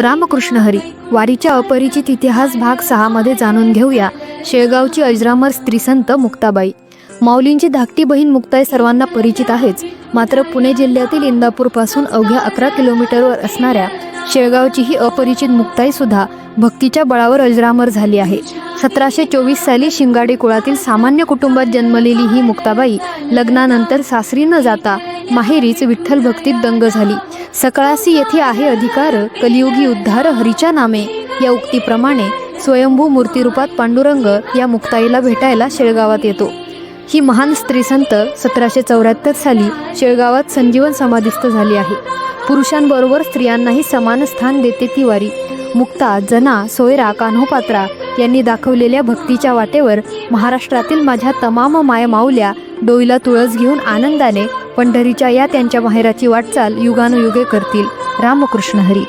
रामकृष्ण हरी. वारीच्या अपरिचित इतिहास भाग सहामध्ये जाणून घेऊया. शेळगावची अजरामर स्त्रीसंत मुक्ताबाई. माऊलींची धाकटी बहीण मुक्ताई सर्वांना परिचित आहेच. मात्र पुणे जिल्ह्यातील इंदापूरपासून अवघ्या अकरा किलोमीटरवर असणाऱ्या शेळगावची ही अपरिचित मुक्ताई सुद्धा भक्तीच्या बळावर अजरामर झाली आहे. सतराशे चोवीस साली शिंगाडी कुळातील सामान्य कुटुंबात जन्मलेली ही मुक्ताबाई लग्नानंतर सासरी न जाता माहेरीच विठ्ठल भक्तीत दंग झाली. सकाळासी येथे आहे अधिकार कलियुगी उद्धार हरीच्या नामे. या उक्तीप्रमाणे स्वयंभू मूर्तिरूपात पांडुरंग या मुक्ताईला भेटायला शेळगावात येतो. ही महान स्त्री संत सतराशे चौऱ्याहत्तर साली शेळगावात संजीवन समाधिस्थ झाली आहे. पुरुषांबरोबर स्त्रियांनाही समान स्थान देते ती वारी मुक्ता जना सोयरा कान्होपात्रा यांनी दाखवलेल्या भक्तीच्या वाटेवर महाराष्ट्रातील माझ्या तमाम मायमाऊल्या डोईला तुळस घेऊन आनंदाने पंढरीच्या या त्यांच्या माहेराची वाटचाल युगानुयुगे करतील. रामकृष्ण हरी.